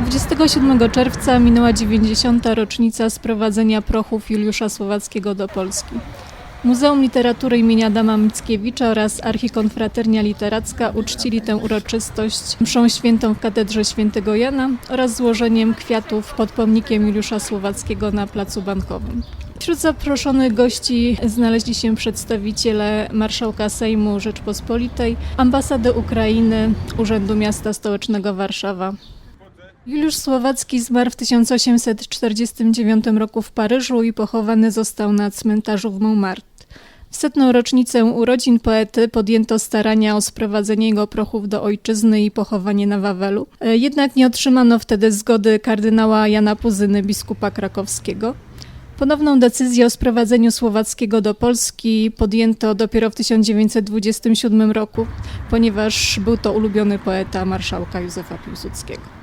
27 czerwca minęła 90. rocznica sprowadzenia prochów Juliusza Słowackiego do Polski. Muzeum Literatury imienia Adama Mickiewicza oraz Archikonfraternia Literacka uczcili tę uroczystość mszą świętą w katedrze świętego Jana oraz złożeniem kwiatów pod pomnikiem Juliusza Słowackiego na Placu Bankowym. Wśród zaproszonych gości znaleźli się przedstawiciele Marszałka Sejmu Rzeczpospolitej, Ambasady Ukrainy, Urzędu Miasta Stołecznego Warszawa. Juliusz Słowacki zmarł w 1849 roku w Paryżu i pochowany został na cmentarzu w Montmartre. W setną rocznicę urodzin poety podjęto starania o sprowadzenie jego prochów do ojczyzny i pochowanie na Wawelu. E, Jednak nie otrzymano wtedy zgody kardynała Jana Puzyny, biskupa krakowskiego. Ponowną decyzję o sprowadzeniu Słowackiego do Polski podjęto dopiero w 1927 roku, ponieważ był to ulubiony poeta marszałka Józefa Piłsudskiego.